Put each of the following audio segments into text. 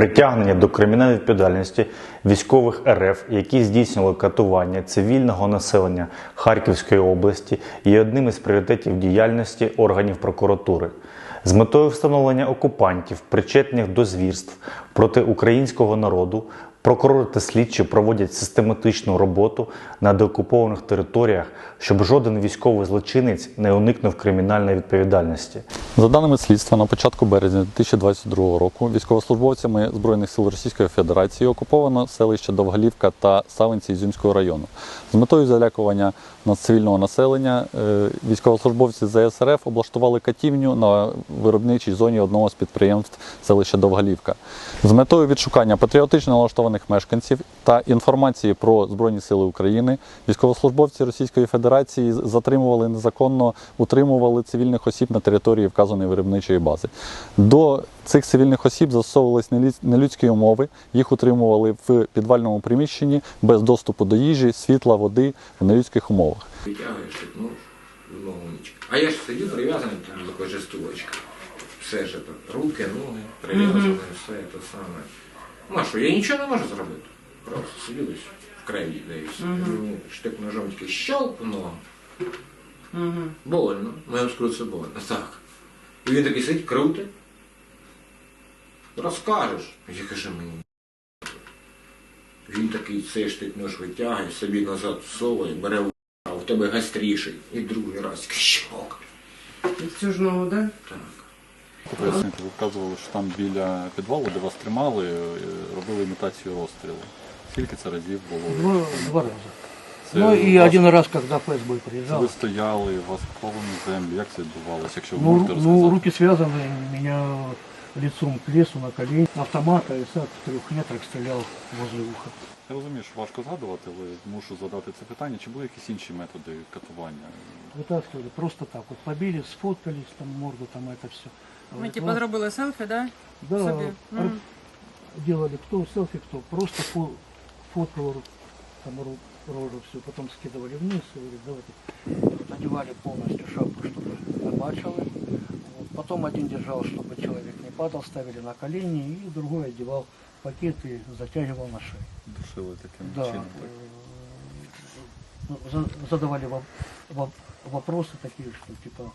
притягнення до кримінальної відповідальності військових РФ, які здійснювали катування цивільного населення Харківської області, є одним із пріоритетів діяльності органів прокуратури. З метою встановлення окупантів, причетних до звірств проти українського народу, прокурори та слідчі проводять систематичну роботу на деокупованих територіях, щоб жоден військовий злочинець не уникнув кримінальної відповідальності. За даними слідства, на початку березня 2022 року військовослужбовцями Збройних сил Російської Федерації окуповано селище Довгалівка та Савинці Ізюмського району. З метою залякування над цивільного населення е, військовослужбовці ЗСРФ облаштували катівню на виробничій зоні одного з підприємств селища Довгалівка. З метою відшукання патріотично налаштованих мешканців та інформації про Збройні Сили України військовослужбовці Російської Федерації затримували незаконно утримували цивільних осіб на території вказаної виробничої бази. До цих цивільних осіб застосовувались нелюдські умови, їх утримували в підвальному приміщенні без доступу до їжі, світла, води в нелюдських умовах. Витягуєш ну, умовничка. А я ж сидів прив'язаний там до такої жестовочки. Все ж руки, ноги, прив'язані, все те саме. Ну а що, я нічого не можу зробити. Просто сидів ось в крові десь. Мені штик ножом тільки щелк в. Больно. Вам скажу, це больно. Так. І він такий сидить, крутить. Розкажеш. Я кажу мені. Він такий цей штик нож витягує, собі назад всовує, бере в а в тебе гастріший. І другий раз щок. Цю ж ногу, да? Так. Пояснити, ви вказували, що там біля підвалу, де вас тримали, е, робили імітацію розстрілу. Скільки це разів було? Два, два рази. Це ну и вас- один раз, когда ФСБ Ви приезжал. стояли, вас вклали на землю. Як це відбувалося, якщо ви Ну, можете ру- розказати? ну, руки связаны, меня лицом к лесу на колени. Автомата и сак в трех метрах стрелял возле уха. Я розумію, що важко згадувати, але мушу задати це питання. Чи були якісь інші методи катування? Вытаскивали просто так вот. Побили, сфоткались, там морду, там это все. Ми типу зробили селфі, да? Да, собі. ар- Мгм. делали кто селфи, кто. Просто фо фоткал ру- там ру- рожу все, потом скидывали вниз и говорили, давайте. Одевали полностью шапку, чтобы не бачили. Вот. Потом один держал, чтобы человек не падал, ставили на колени, и другой одевал пакет и затягивал на шею. Душили таким Да. чином? Так? ну, за- задавали во- во- вопросы такие, что типа,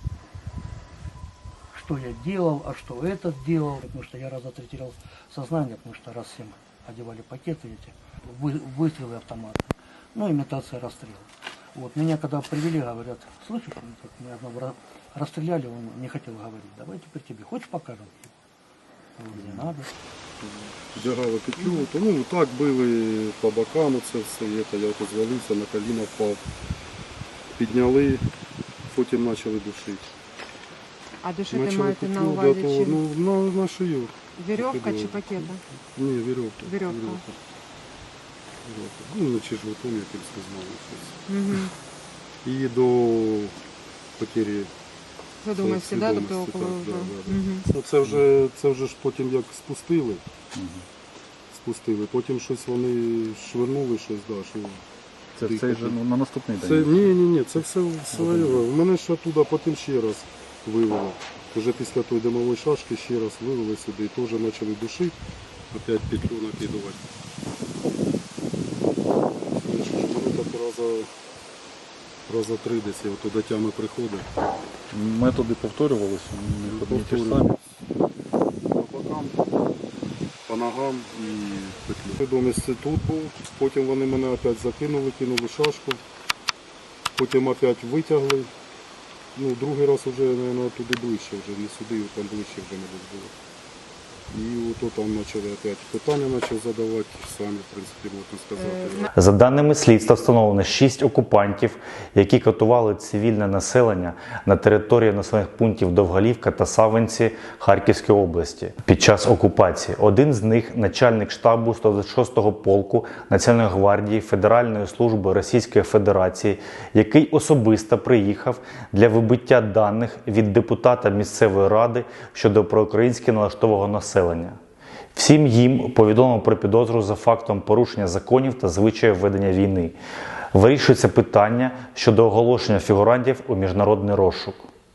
что я делал, а что этот делал, потому что я раза три терял сознание, потому что раз всем одевали пакеты эти, вы- выстрелы автомата, ну, имитация расстрела. Вот, меня когда привели, говорят, слышишь, мы одного расстреляли, он не хотел говорить, давай теперь тебе, хочешь покажем? Я говорю, Не надо. Вдягали петлю, то ну так били по бокам це все, і це, я ото звалився, на коліна впав. Підняли, потім почали душити. А душити Почали маєте на петлю, увазі да, то, чим? ну, на, на шию. Вірьовка петлю. чи пакета? Ні, вірьовка. Вірьовка. Вірьовка. Ну, чи жгутом якимось не знаю. щось. Угу. І до потері. Свідомості, да, свідомості, тобто коли так, вже. да, да, да. Мгм. Ну, це вже, це вже ж потім як спустили. Спустили. Потім щось вони швирнули, щось, да, що Це в цей же ну, на наступний день. Ні, ні, ні, це все своє. У мене ще туди потім ще раз вивели. Уже після тої димової шашки ще раз вивели сюди і теж почали душити, опять петлю накидувати. Що Воно так раза, раза три десь, я ото до тями приходить. Методи повторювалися, не ті ж самі. По бокам, по ногам і петлю. Свідомість тут був, потім вони мене опять закинули, кинули шашку, потім опять витягли. Ну, другий раз вже, мабуть, туди ближче, вже не сюди, там ближче вже не було. І ото там почали опять питання почали задавати, самі, в принципі, можна сказати. За даними слідства, встановлено 6 окупантів, які катували цивільне населення на території населених пунктів Довгалівка та Савинці Харківської області під час окупації. Один з них начальник штабу 126-го полку Національної гвардії Федеральної служби Російської Федерації, який особисто приїхав для вибиття даних від депутата місцевої ради щодо проукраїнськи налаштового населення. Всім їм повідомлено про підозру за фактом порушення законів та звичаїв ведення війни. Вирішується питання щодо оголошення фігурантів у міжнародний розшук.